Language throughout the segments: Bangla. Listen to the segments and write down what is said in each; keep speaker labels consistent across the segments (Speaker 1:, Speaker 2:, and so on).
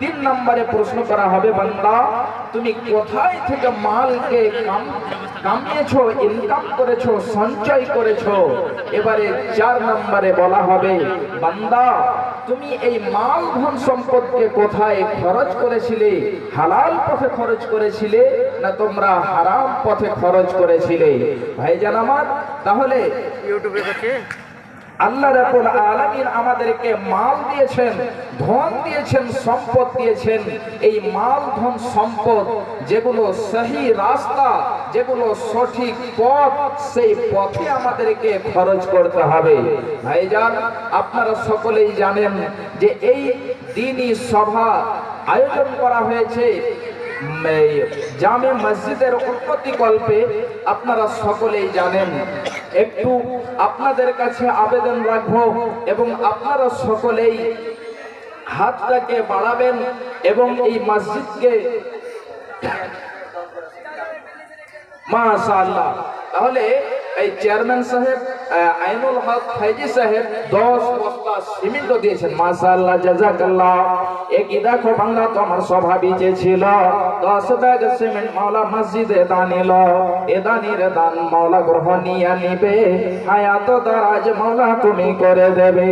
Speaker 1: তিন নম্বরে প্রশ্ন করা হবে, বান্দা, তুমি কোথায় থেকে মালকে কামিয়েছ ইনকাম করেছ, সঞ্চয় করেছ? এবারে চার নম্বরে বলা হবে, বান্দা, তুমি এই মাল ধন সম্পদকে কোথায় খরচ করেছিলে? হালাল পথে খরচ করেছিলে না তোমরা হারাম পথে খরচ করেছিলে? ভাইজান আমার, তাহলে
Speaker 2: ইউটিউবে
Speaker 1: আল্লাহ রাব্বুল আলামিন আমাদেরকে মাল দিয়েছেন, ধন দিয়েছেন, সম্পদ দিয়েছেন। এই মাল, ধন, সম্পদ যেগুলো সহি রাস্তা, যেগুলো সঠিক পথ, সেই পথে আমাদেরকে খরচ করতে হবে। ভাইজান, আপনারা সকলেই জানেন যে এই দিনই সভা আয়োজন করা হয়েছে। জামে মসজিদের উন্নতি কল্পে আপনারা সকলেই জানেন একটু আপনাদের কাছে আবেদন রাখব এবং আপনারা সকলেই হাতটাকে বাড়াবেন এবং এই মসজিদকে মাশাআল্লাহ। তাহলে এই চেয়ারম্যান সাহেব আইনুল হক ফাইজি সাহেব দশ বস্তা সিমেন্ট দিয়েছেন। মাশাআল্লাহ জাজাকাল্লাহ একই দেখো বাংলা তো আমার স্বভাবিকে ছিল। দশ ব্যাগ সিমেন্ট মাওলা মসজিদে দানিল। এ দানির দান মাওলা গ্রহণীয় নিবে হায়াত দারাজ মাওলা তুমি করে দেবে।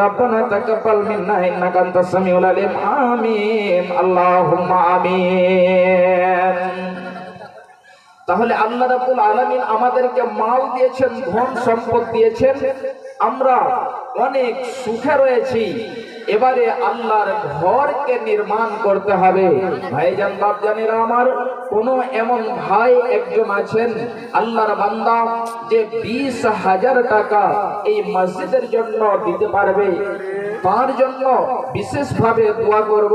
Speaker 1: রব্বানা তাকাব্বাল মিন্না ইন্নাকা আনতাস সামিউল আলিম। আমিন। আল্লাহুম্মা আমিন। তাহলে আল্লাহ রাব্বুল আলামিন আমাদেরকে মাল দিয়েছেন, ধন সম্পদ দিয়েছেন। আমরা অনেক সুখে রয়েছি। এবারে আল্লাহর ঘরকে নির্মাণ করতে হবে। ভাইজান, বাপজানেরা আমার, কোন এমন ভাই একজন আছেন, আল্লাহর বান্দা যে বিশ হাজার টাকা এই মসজিদের জন্য দিতে পারবে। তার জন্য বিশেষভাবে দোয়া করব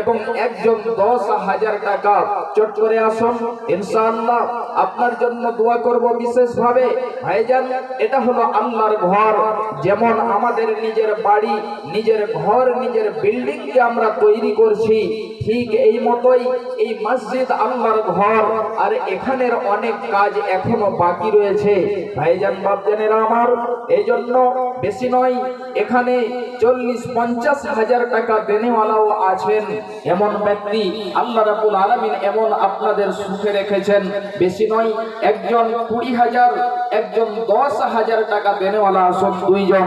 Speaker 1: এবং একজন দশ হাজার টাকা চট করে আসুন। ইনশাআল্লাহ আপনার জন্য দোয়া করব বিশেষভাবে। ভাইজান, এটা হলো আল্লাহর ঘর। যেমন আমাদের নিজের বাড়ি, নিজের ঘর, নিজের বিল্ডিং কে আমরা তৈরি করছি, ঠিক এই মতোই এই মসজিদ আল্লাহর ঘর। আর এখানের অনেক কাজ এখনও বাকি রয়েছে। ভাইজান বাপজানেরা আমার এই জন্য বেশি নয়, এখানে চল্লিশ, পঞ্চাশ হাজার টাকা দেনেওয়ালাও আছেন। এমন ব্যক্তি আল্লাহ রাবুল আলমিন এমন আপনাদের সুখে রেখেছেন। বেশি নয়, একজন কুড়ি হাজার, একজন দশ হাজার টাকা দেনেওয়ালা আসুন দুইজন।